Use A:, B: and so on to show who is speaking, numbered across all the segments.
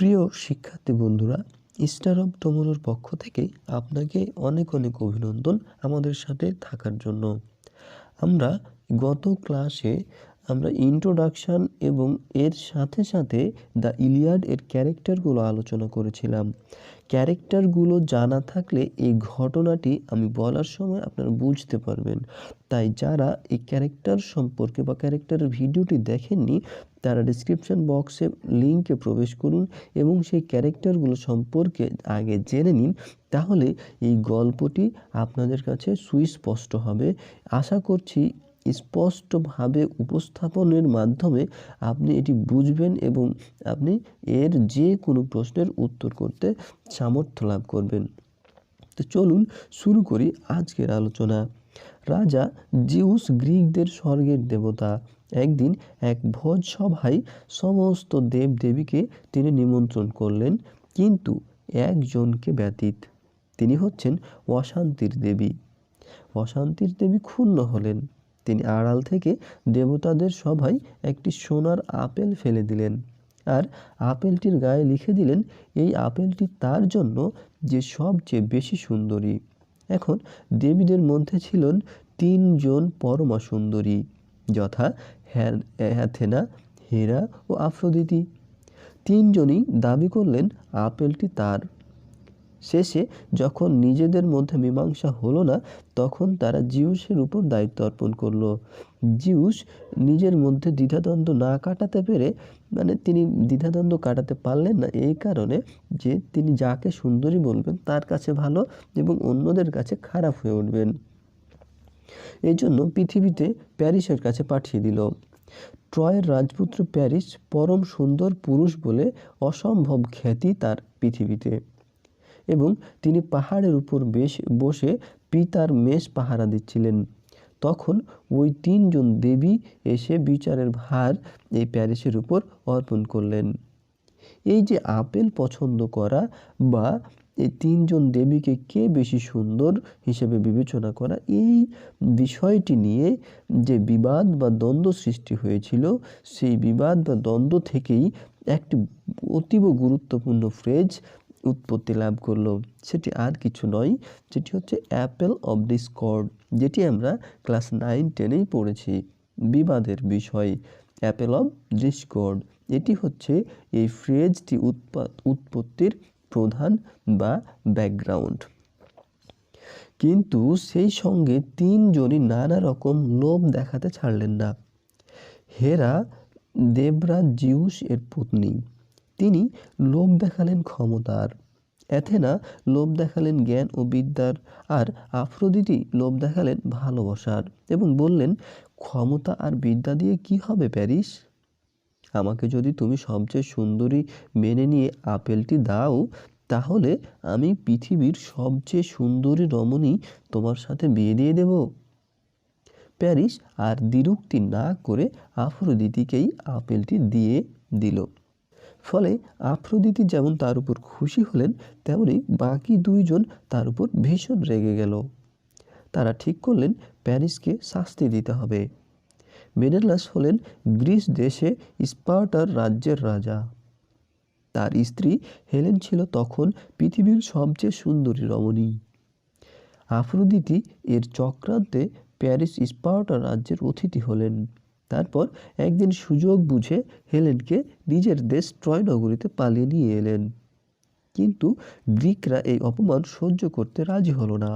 A: প্রিয় শিক্ষার্থী বন্ধুরা, স্টার অফ টমোরোর পক্ষ থেকে আপনাকে অনেক অনেক অভিনন্দন আমাদের সাথে থাকার জন্য। আমরা গত ক্লাসে আমরা ইন্ট্রোডাকশান এবং এর সাথে সাথে দ্য ইলিয়াড এর ক্যারেক্টারগুলো আলোচনা করেছিলাম। ক্যারেক্টারগুলো জানা থাকলে এই ঘটনাটি আমি বলার সময় আপনারা বুঝতে পারবেন। তাই যারা এই ক্যারেক্টার সম্পর্কে বা ক্যারেক্টারের ভিডিওটি দেখেননি, তারা ডিসক্রিপশন বক্সে লিঙ্কে প্রবেশ করুন এবং সেই ক্যারেক্টারগুলো সম্পর্কে আগে জেনে নিন, তাহলে এই গল্পটি আপনাদের কাছে সুস্পষ্ট হবে। আশা করছি স্পষ্টভাবে উপস্থাপনের মাধ্যমে আপনি এটি বুঝবেন এবং আপনি এর যে কোনো প্রশ্নের উত্তর করতে সামর্থ্য লাভ করবেন। তো চলুন শুরু করি আজকের আলোচনা। রাজা জিউস গ্রিকদের স্বর্গের দেবতা। একদিন এক ভোজ সভায় সমস্ত দেব দেবীকে তিনি নিমন্ত্রণ করলেন, কিন্তু একজনকে ব্যতীত। তিনি হচ্ছেন অশান্তির দেবী। অশান্তির দেবী ক্ষুণ্ণ হলেন। তিনি আড়াল থেকে দেবতাদের সভায় একটি সোনার আপেল ফেলে দিলেন। আর আপেলটির গায়ে লিখে দিলেন, এই আপেলটি তার জন্য যে সবচেয়ে বেশি সুন্দরী। এখন দেবীদের মধ্যে ছিলেন তিনজন পরমা সুন্দরী, যথা হ্যাথেনা, হেরা ও আফ্রোদিতি। তিনজনই দাবি করলেন, আপেলটি তার। শেষে যখন নিজেদের মধ্যে মীমাংসা হলো না, তখন তারা জিউসের উপর দায়িত্ব অর্পণ করল। জিউস নিজের মধ্যে দ্বিধাদ্বন্দ্ব না কাটাতে পেরে মানে তিনি দ্বিধাদ্বন্দ্ব কাটাতে পারলেন না এই কারণে যে তিনি যাকে সুন্দরী বলবেন তার কাছে ভালো এবং অন্যদের কাছে খারাপ হয়ে উঠবেন। এই জন্য পৃথিবীতে প্যারিসের কাছে পাঠিয়ে দিল। ট্রয়ের রাজপুত্র প্যারিস পরম সুন্দর পুরুষ বলে অসম্ভব খ্যাতি তার পৃথিবীতে। এবং তিনি পাহাড়ের উপর বেশ বসে পিতার মেষ পাহারা দিচ্ছিলেন। তখন ওই তিনজন দেবী এসে বিচারের ভার এই প্যারিসের উপর অর্পণ করলেন। এই যে আপেল পছন্দ করা বা এই তিনজন দেবীকে কে বেশি সুন্দর হিসেবে বিবেচনা করা, এই বিষয়টি নিয়ে যে বিবাদ বা দ্বন্দ্ব সৃষ্টি হয়েছিল, সেই বিবাদ বা দ্বন্দ্ব থেকেই একটি অতীব গুরুত্বপূর্ণ ফ্রেজ উৎপত্তি লাভ করল। সেটি আর কিছু নয়, যেটি হচ্ছে অ্যাপেল অব ডিসকর্ড, যেটি আমরা ক্লাস নাইন টেনেই পড়েছি। বিবাদের বিষয়, অ্যাপেল অব ডিসকর্ড, এটি হচ্ছে এই ফ্রেজটি উৎপত্তির প্রধান বা ব্যাকগ্রাউন্ড। কিন্তু সেই সঙ্গে তিনজনই নানা রকম লোভ দেখাতে ছাড়লেন না। হেরা দেবরাজ জিউস এর পত্নী। তিনি লোভ দেখালেন ক্ষমতার, অ্যাথেনা লোভ দেখালেন জ্ঞান ও বিদ্যার, আর আফ্রোদিটি লোভ দেখালেন ভালোবাসার এবং বললেন, ক্ষমতা আর বিদ্যা দিয়ে কি হবে প্যারিস? আমাকে যদি তুমি সবচেয়ে সুন্দরী মেনে নিয়ে আপেলটি দাও, তাহলে আমি পৃথিবীর সবচেয়ে সুন্দরী রমণী তোমার সাথে বিয়ে দিয়ে দেব প্যারিস আর দ্বিরুক্তি না করে আফ্রোদিতিকেই আপেলটি দিয়ে দিল। ফলে আফ্রোদিতি যেমন তার উপর খুশি হলেন, তেমনি বাকি দুইজন তার উপর ভীষণ রেগে গেল। তারা ঠিক করলেন প্যারিসকে শাস্তি দিতে হবে। মেনেলাস হলেন গ্রিস দেশে স্পার্টার রাজ্যের রাজা। তার স্ত্রী হেলেন ছিল তখন পৃথিবীর সবচেয়ে সুন্দরী রমণী। আফ্রোদিতি এর চক্রান্তে প্যারিস স্পার্টার রাজ্যের অতিথি হলেন। তারপর একদিন সুযোগ বুঝে হেলেনকে নিজের দেশ ট্রয় নগরীতে পালিয়ে নিয়ে এলেন। কিন্তু গ্রিকরা এই অপমান সহ্য করতে রাজি হলো না।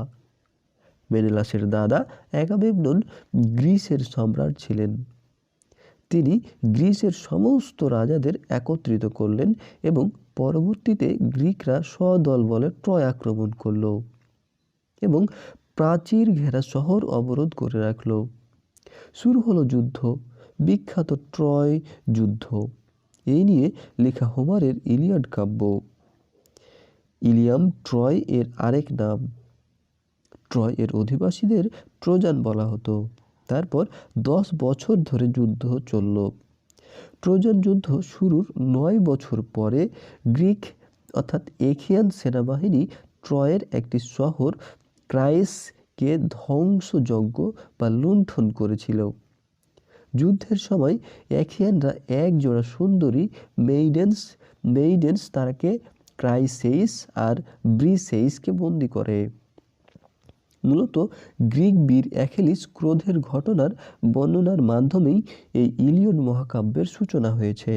A: মেনেলাসের দাদা অ্যাগামেমনন গ্রিসের সম্রাট ছিলেন। তিনি গ্রিসের সমস্ত রাজাদের একত্রিত করলেন এবং পরবর্তীতে গ্রিকরা সদল বলে ট্রয় আক্রমণ করল এবং প্রাচীর ঘেরা শহর অবরোধ করে রাখল। শুরু হলো যুদ্ধ, বিখ্যাত ট্রয় যুদ্ধ। এই নিয়ে লেখা হোমারের ইলিয়াড কাব্য। ইলিয়াম ট্রয় এর আরেক নাম। ট্রয় এর অধিবাসীদের ট্রোজান বলা হতো। তারপর দশ বছর ধরে যুদ্ধ চলল। ট্রোজান যুদ্ধ শুরুর নয় বছর পরে গ্রিক, অর্থাৎ এখিয়ান সেনাবাহিনী ট্রয়ের একটি শহর ক্রাইসকে ধ্বংসযজ্ঞ বা লুণ্ঠন করেছিল। যুদ্ধের সময় এখিয়ানরা এক জোড়া সুন্দরী মেইডেন্স মেইডেন্স তারাকে ক্রাইসেইস আর ব্রিসেইসকে বন্দি করে। মূলত গ্রিক বীর অ্যাখেলিস ক্রোধের ঘটনার বর্ণনার মাধ্যমেই এই ইলিয়ন মহাকাব্যের সূচনা হয়েছে।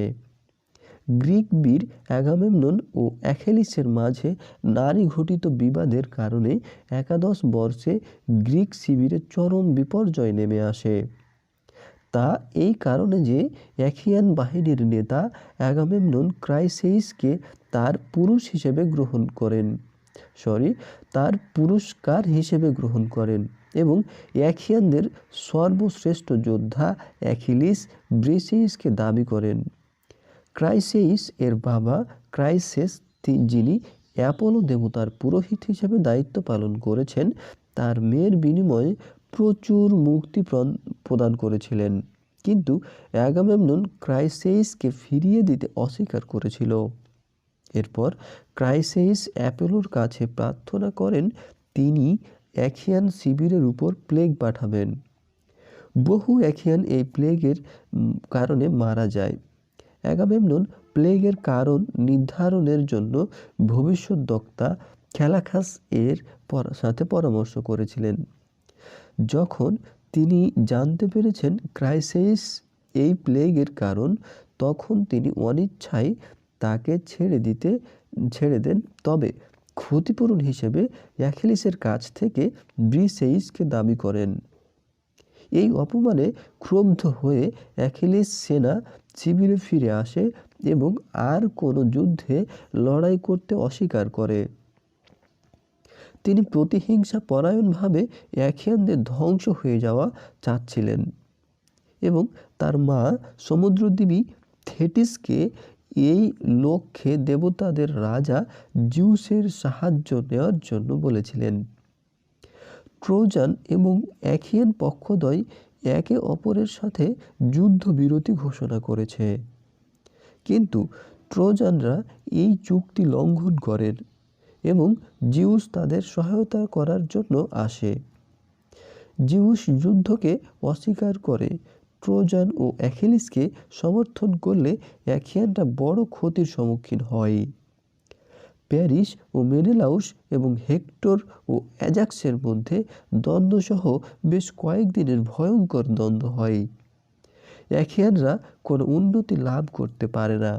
A: গ্রিক বীর অ্যাগামেমনন ও অ্যাখেলিসের মাঝে নারী ঘটিত বিবাদের কারণে একাদশ বর্ষে গ্রিক শিবিরে চরম বিপর্যয় নেমে আসে। তা এই কারণে যে অ্যাখিয়ান বাহিনীর নেতা অ্যাগামেমনন ক্রাইসেইসকে তার পুরুষ হিসেবে গ্রহণ করেন, সরি, তার পুরস্কার হিসেবে গ্রহণ করেন এবং অ্যাখিয়ানদের সর্বশ্রেষ্ঠ যোদ্ধা অ্যাখিলিস ব্রিসেইসকে দাবি করেন। ক্রাইসেইস এর বাবা ক্রাইসেস যিনি অ্যাপোলো দেবতার পুরোহিত হিসেবে দায়িত্ব পালন করেছেন, তার মেয়ের বিনিময়ে প্রচুর মুক্তি প্রদান করেছিলেন। কিন্তু অ্যাগামেমনন ক্রাইসেইসকে ফিরিয়ে দিতে অস্বীকার করেছিল। এরপর ক্রাইসেইস অ্যাপোলোর কাছে প্রার্থনা করেন, তিনি অ্যাখিয়ান শিবিরের উপর প্লেগ পাঠাবেন। বহু অ্যাখিয়ান এই প্লেগের কারণে মারা যায়। অ্যাগামেমনন প্লেগের কারণ নির্ধারণের জন্য ভবিষ্যৎ দক্তা খেলাখাস এর সাথে পরামর্শ করেছিলেন। যখন তিনি জানতে পেরেছেন ক্রাইসেইস এই প্লেগের কারণ, তখন তিনি অনিচ্ছায় তাকে ছেড়ে দিতে, ছেড়ে দেন। তবে ক্ষতিপূরণ হিসেবে অ্যাখেলিসের কাছ থেকে ব্রিসেইসকে দাবি করেন। এই অপমানে ক্রুব্ধ হয়ে অ্যাখিলিস সেনা শিবিরে ফিরে আসে এবং আর কোনো যুদ্ধে লড়াই করতে অস্বীকার করে। তিনি প্রতিহিংসা পরায়ণভাবে অ্যাখিয়ানদের ধ্বংস হয়ে যাওয়া চাচ্ছিলেন এবং তার মা সমুদ্রদেবী থেটিসকে এই লক্ষ্যে দেবতাদের রাজা জিউসের সাহায্য নেওয়ার জন্য বলেছিলেন। ট্রোজান এবং অ্যাখিয়ান পক্ষদ্বয় একে অপরের সাথে যুদ্ধবিরতি ঘোষণা করেছে। কিন্তু ট্রোজানরা এই চুক্তি লঙ্ঘন করেন এবং জিউস তাদের সহায়তা করার জন্য আসে। জিউস যুদ্ধকে অস্বীকার করে। ট্রোজান ও অ্যাখিলিসকে সমর্থন করলে অ্যাখিয়ানরা বড় ক্ষতির সম্মুখীন হয়। প্যারিস ও মেনেলাউস এবং হেক্টর ও অ্যাজাক্সের মধ্যে দ্বন্দ্বসহ বেশ কয়েকদিনের ভয়ঙ্কর দ্বন্দ্ব হয়। অ্যাখিয়ানরা কোনো উন্নতি লাভ করতে পারে না।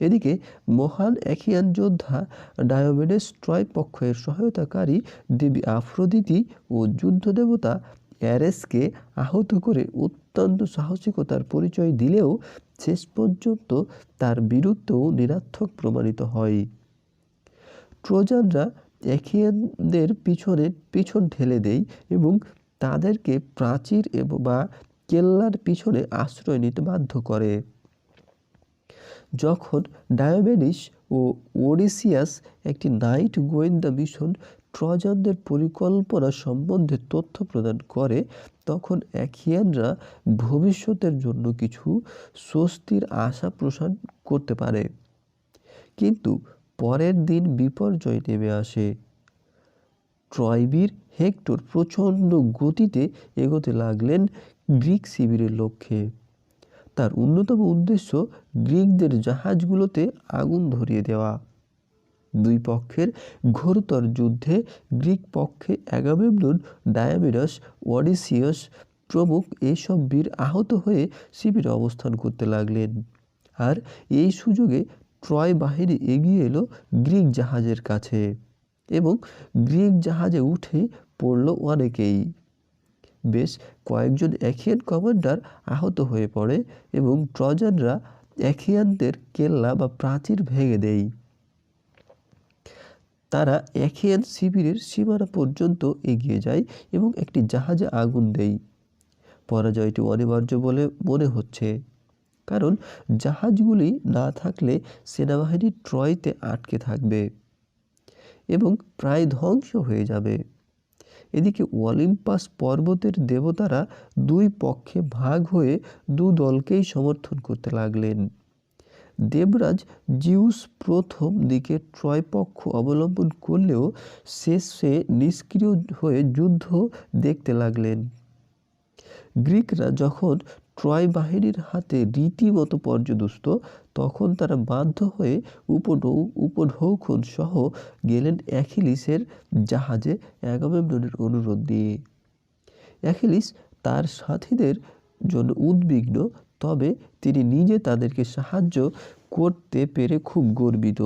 A: এদিকে মহান অ্যাখিয়ান যোদ্ধা ডায়োমেডেস ট্রয় পক্ষের সহায়তাকারী দেবী আফ্রোদিতি ও যুদ্ধ দেবতা অ্যারেসকে আহত করে অত্যন্ত সাহসিকতার পরিচয় দিলেও শেষ পর্যন্ত তার বিরুদ্ধেও নিরার্থক প্রমাণিত হয়। ট্রোজানরা অ্যাখিয়ানদের পিছনে পিছন ঠেলে দেয় এবং তাদেরকে প্রাচীর এবং বা কেল্লার পিছনে আশ্রয় নিতে বাধ্য করে। যখন ডায়োমেনিস ও ওডিসিয়াস একটি নাইট গোয়েন্দা মিশন ট্রজানদের পরিকল্পনা সম্বন্ধে তথ্য প্রদান করে, তখন অ্যাখিয়ানরা ভবিষ্যতের জন্য কিছু স্বস্তির আশা প্রসান করতে পারে। কিন্তু পরের দিন বিপর্যয় নেমে আসে। ট্রয়বীর হেক্টর প্রচণ্ড গতিতে এগোতে লাগলেন গ্রিক শিবিরের লক্ষ্যে। তার অন্যতম উদ্দেশ্য গ্রিকদের জাহাজগুলোতে আগুন ধরিয়ে দেওয়া। দুই পক্ষের ঘোরতর যুদ্ধে গ্রিক পক্ষে অ্যাগামেমনন ডায়ামিনাস ওডিসিয়াস প্রমুখ এইসব বীর আহত হয়ে শিবিরে অবস্থান করতে লাগলেন। আর এই সুযোগে ট্রয় বাহিনী এগিয়ে এলো গ্রিক জাহাজের কাছে এবং গ্রিক জাহাজে উঠে পড়ল অনেকেই। বেশ কয়েকজন অ্যাখিয়ান কমান্ডার আহত হয়ে পড়ে এবং ট্রজানরা অ্যাখিয়ানদের কেল্লা বা প্রাচীর ভেঙে দেয়। তারা অ্যাখিয়ান শিবিরের সীমানা পর্যন্ত এগিয়ে যায় এবং একটি জাহাজে আগুন দেয়। পরাজয়টি অনিবার্য বলে মনে হচ্ছে। কারণ জাহাজগুলি না থাকলে সেনাবাহিনী ট্রয়তে আটকে থাকবে এবং প্রায় ধ্বংস হয়ে যাবে। এদিকে অলিম্পাস পর্বতের দেবতারা দুই পক্ষে ভাগ হয়ে দু দলকেই সমর্থন করতে লাগলেন। দেবরাজ জিউস প্রথম দিকে ট্রয় পক্ষ অবলম্বন করলেও শেষে নিষ্ক্রিয় হয়ে যুদ্ধ দেখতে লাগলেন। গ্রিকরা যখন ট্রয় বাহিনীর হাতে রীতিমতো পর্যদস্ত, তখন তারা বাধ্য হয়ে উপনৌ উপঢৌকন সহ গেলেন অ্যাখিলিসের জাহাজে অ্যাগামেমননের অনুরোধ দিয়ে। অ্যাখিলিস তার সাথীদের জন্য উদ্বিগ্ন, তবে তিনি নিজে তাদেরকে সাহায্য করতে পেরে খুব গর্বিত।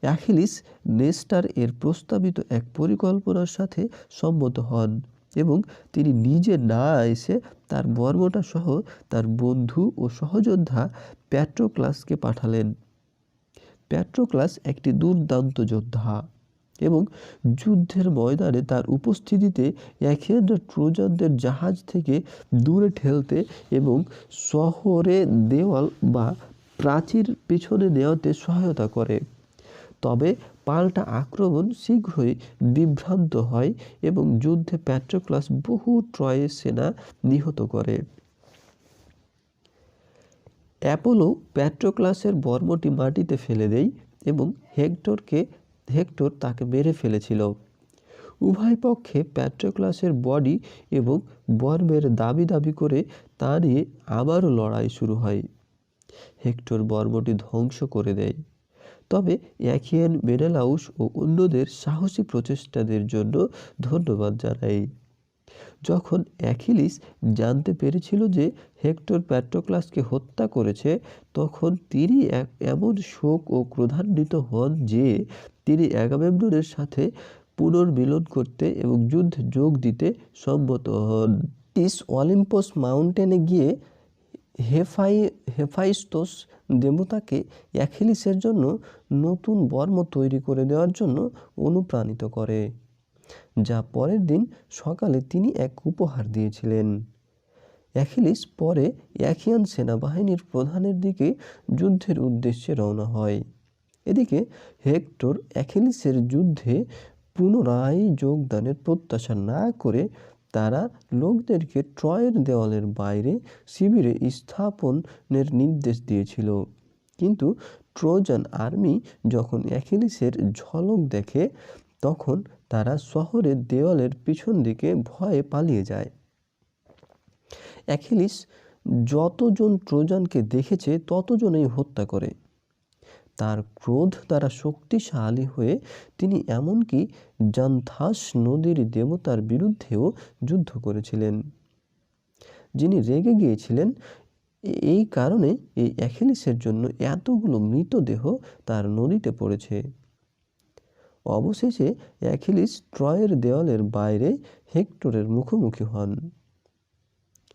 A: অ্যাখিলিস নেস্টার এর প্রস্তাবিত এক পরিকল্পনার সাথে সম্মত হন এবং তিনি নিজে না এসে তার বর্মটা সহ তার বন্ধু ও সহযোদ্ধা প্যাট্রোক্লাসকে পাঠালেন। প্যাট্রোক্লাস একটি দুর্দান্ত যোদ্ধা এবং যুদ্ধের ময়দানে তার উপস্থিতিতে একেন্দ্র ট্রোজানদের জাহাজ থেকে দূরে ঠেলতে এবং শহরে দেওয়াল বা প্রাচীর পেছনে নেওয়াতে সহায়তা করে। তবে পাল্টা আক্রমণ শীঘ্রই বিভ্রান্ত হয় এবং যুদ্ধে প্যাট্রোক্লাস বহু ট্রয়ের সেনা নিহত করে। অ্যাপোলো প্যাট্রোক্লাসের বর্মটি মাটিতে ফেলে দেয় এবং হেক্টরকে, হেক্টর তাকে মেরে ফেলেছিল। উভয় পক্ষে প্যাট্রোক্লাসের বডি এবং বর্মের দাবি দাবি করে তা নিয়ে আবারও লড়াই শুরু হয়। হেক্টর বর্মটি ধ্বংস করে দেয়। তবে অ্যাকিয়ান মেনেলাউস ও অন্যদের সাহসী প্রচেষ্টাদের জন্য ধন্যবাদ জানাই। যখন অ্যাখিলিস জানতে পেরেছিল যে হেক্টর প্যাট্রোক্লাসকে হত্যা করেছে, তখন তিনি এক এমন শোক ও ক্রোধান্বিত হন যে তিনি অ্যাগামেমননের সাথে পুনর্মিলন করতে এবং যুদ্ধে যোগ দিতে সম্মত হন। ইস অলিম্পস মাউন্টেনে গিয়ে হেফাই হেফাইস্তোস দেবতাকে অ্যাখিলিসের জন্য নতুন বর্ম তৈরি করে দেওয়ার জন্য অনুপ্রাণিত করে, যা পরের দিন সকালে তিনি এক উপহার দিয়েছিলেন। অ্যাখিলিস পরে অ্যাখিয়ান সেনাবাহিনীর প্রধানের দিকে যুদ্ধের উদ্দেশ্যে রওনা হয়। এদিকে হেক্টর অ্যাখিলিসের যুদ্ধে পুনরায় যোগদানের প্রত্যাশা না করে তারা লোকদেরকে ট্রয়ের দেওয়ালের বাইরে শিবিরে স্থাপনের নির্দেশ দিয়েছিল। কিন্তু ট্রোজান আর্মি যখন অ্যাখিলিসের ঝলক দেখে, তখন তারা শহরের দেওয়ালের পিছন দিকে ভয়ে পালিয়ে যায়। অ্যাখিলিস যতজন ট্রোজানকে দেখেছে, ততজনেই হত্যা করে। তার ক্রোধ দ্বারা শক্তিশালী হয়ে তিনি এমনকি জান্থাস নদীর দেবতার বিরুদ্ধেও যুদ্ধ করেছিলেন। যিনি রেগে গিয়েছিলেন, এই কারণে এই অ্যাখিলিসের জন্য এতগুলো মৃতদেহ তার নদীতে পড়েছে। অবশেষে অ্যাখিলিস ট্রয়ের দেওয়ালের বাইরে হেক্টরের মুখোমুখি হন।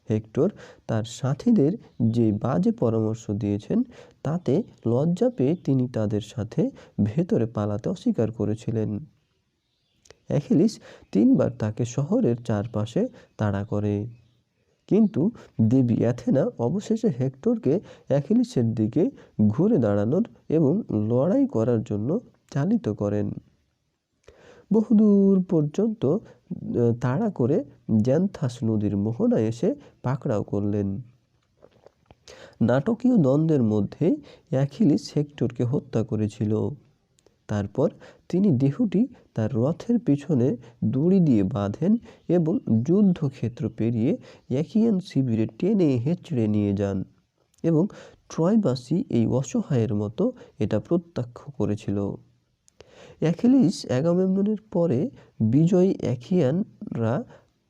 A: হেক্টর, তার সাথীদের যে বাজে পরামর্শ দিয়েছেন, তাতে লজ্জা পেয়ে তিনি তাদের সাথে ভেতরে পালাতে অস্বীকার করেছিলেন। অ্যাখিলিস তিনবার তাকে শহরের চারপাশে তাড়া করে। কিন্তু দেবী অ্যাথেনা অবশেষে হেক্টরকে অ্যাখিলিসের দিকে ঘুরে দাঁড়ানোর এবং লড়াই করার জন্য চালিত করেন। বহুদূর পর্যন্ত তাড়া করে জ্যান্থাস নদীর মোহনায় এসে পাকড়াও করলেন। নাটকীয় দ্বন্দ্বের মধ্যে অ্যাখিলিস হেক্টরকে হত্যা করেছিল। তারপর তিনি দেহটি তার রথের পিছনে দড়ি দিয়ে বাঁধেন এবং যুদ্ধক্ষেত্র পেরিয়ে অ্যাকিয়ান শিবিরে টেনে হেঁচড়ে নিয়ে যান এবং ট্রয়বাসী এই অসহায়ের মতো এটা প্রত্যাখ্য করেছিল। অ্যাখিলিস অ্যাগামেমননের পরে বিজয়ী অ্যাখিয়ানরা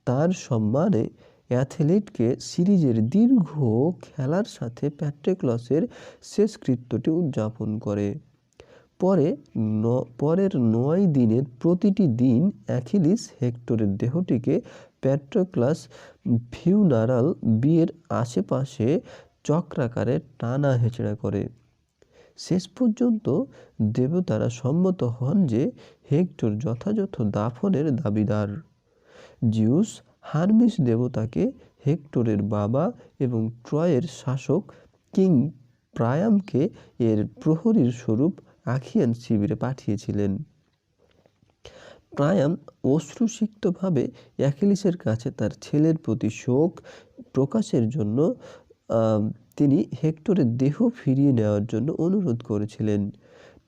A: তার সম্মানে অ্যাথলেটকে সিরিজের দীর্ঘ খেলার সাথে প্যাট্রেক্লসের শেষকৃত্যটি উদযাপন করে। পরে ন, পরের নয় দিনের প্রতিটি দিন অ্যাখিলিস হেক্টরের দেহটিকে প্যাট্রোক্লাস ফিউনারাল বিয়ের আশেপাশে চক্রাকারে টানা হেঁচড়া করে। শেষ পর্যন্ত দেবতারা সম্মত হন যে হেক্টর যথাযথ দাফনের দাবিদার। জিউস হারমিস দেবতাকে হেক্টরের বাবা এবং ট্রয়ের শাসক কিং প্রায়ামকে এর প্রহরীর স্বরূপ আখিয়ান শিবিরে পাঠিয়েছিলেন। প্রায়াম অশ্রুসিক্তভাবে অ্যাকিলিসের কাছে তার ছেলের প্রতি শোক প্রকাশের জন্য তিনি হেক্টরের দেহ ফিরিয়ে নেওয়ার জন্য অনুরোধ করেছিলেন।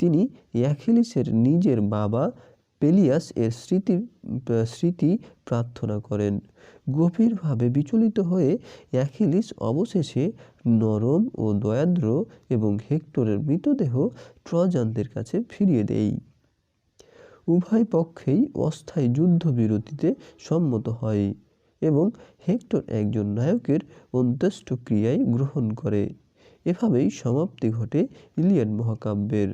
A: তিনি অ্যাখিলিসের নিজের বাবা পেলিয়াস এর স্মৃতি স্মৃতি প্রার্থনা করেন। গভীরভাবে বিচলিত হয়ে অ্যাখিলিস অবশেষে নরম ও দয়াদ্র এবং হেক্টরের মৃতদেহ ট্রজানদের কাছে ফিরিয়ে দেয়। উভয় পক্ষেই অস্থায়ী যুদ্ধবিরতিতে সম্মত হয় এবং হেক্টর একজন নায়কের অন্ত্যেষ্টিক্রিয়ায় গ্রহণ করে। এভাবেই সমাপ্তি ঘটে ইলিয়াড মহাকাব্যের।